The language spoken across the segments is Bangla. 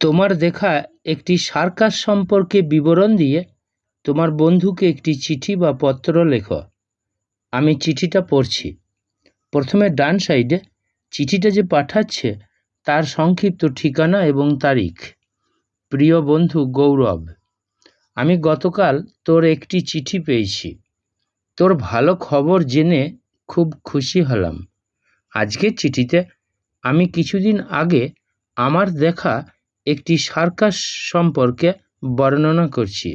তোমার দেখা একটি সার্কাস সম্পর্কে বিবরণ দিয়ে তোমার বন্ধুকে একটি চিঠি বা পত্র লেখো। আমি চিঠিটা পড়ছি। প্রথমে ডান সাইডে চিঠিটা যে পাঠাচ্ছে তার সংক্ষিপ্ত ঠিকানা এবং তারিখ। প্রিয় বন্ধু গৌরব, আমি গতকাল তোর একটি চিঠি পেয়েছি। তোর ভালো খবর জেনে খুব খুশি হলাম। আজকের চিঠিতে আমি কিছুদিন আগে আমার দেখা একটি সার্কাস সম্পর্কে বর্ণনা করছি।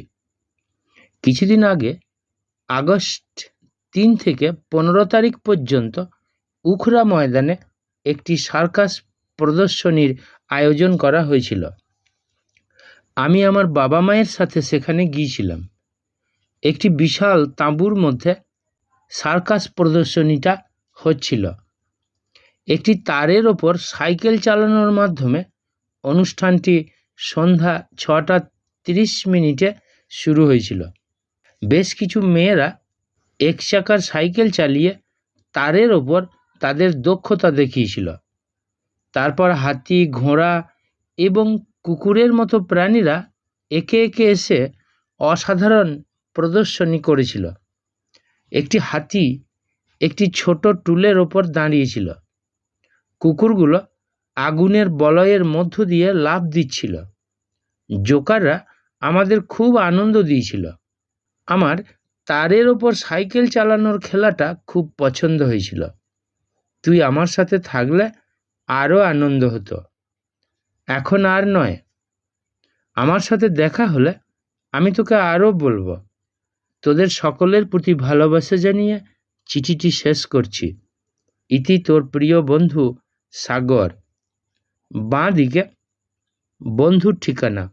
কিছুদিন আগে, আগস্ট তিন থেকে পনেরো তারিখ পর্যন্ত উখরা ময়দানে একটি সার্কাস প্রদর্শনীর আয়োজন করা হয়েছিল। আমি আমার বাবা মায়ের সাথে সেখানে গিয়েছিলাম। একটি বিশাল তাঁবুর মধ্যে সার্কাস প্রদর্শনীটা হচ্ছিল। একটি তারের ওপর সাইকেল চালানোর মাধ্যমে অনুষ্ঠানটি সন্ধ্যা ছটা তিরিশ মিনিটে শুরু হয়েছিল। বেশ কিছু মেয়েরা এক চাকার সাইকেল চালিয়ে তারের ওপর তাদের দক্ষতা দেখিয়েছিল। তারপর হাতি, ঘোড়া এবং কুকুরের মতো প্রাণীরা একে একে এসে অসাধারণ প্রদর্শনী করেছিল। একটি হাতি একটি ছোট টুলের ওপর দাঁড়িয়েছিল। কুকুরগুলো আগুনের বলয়ের মধ্য দিয়ে লাফ দিচ্ছিল। জোকাররা আমাদের খুব আনন্দ দিয়েছিল। আমার তারের ওপর সাইকেল চালানোর খেলাটা খুব পছন্দ হয়েছিল। তুই আমার সাথে থাকলে আরও আনন্দ হতো। এখন আর নয়। আমার সাথে দেখা হলে আমি তোকে আরও বলব। তোদের সকলের প্রতি ভালোবাসা জানিয়ে চিঠিটি শেষ করছি। ইতি তোর প্রিয় বন্ধু সাগর। বাঁ দিকে বন্ধুর ঠিকানা।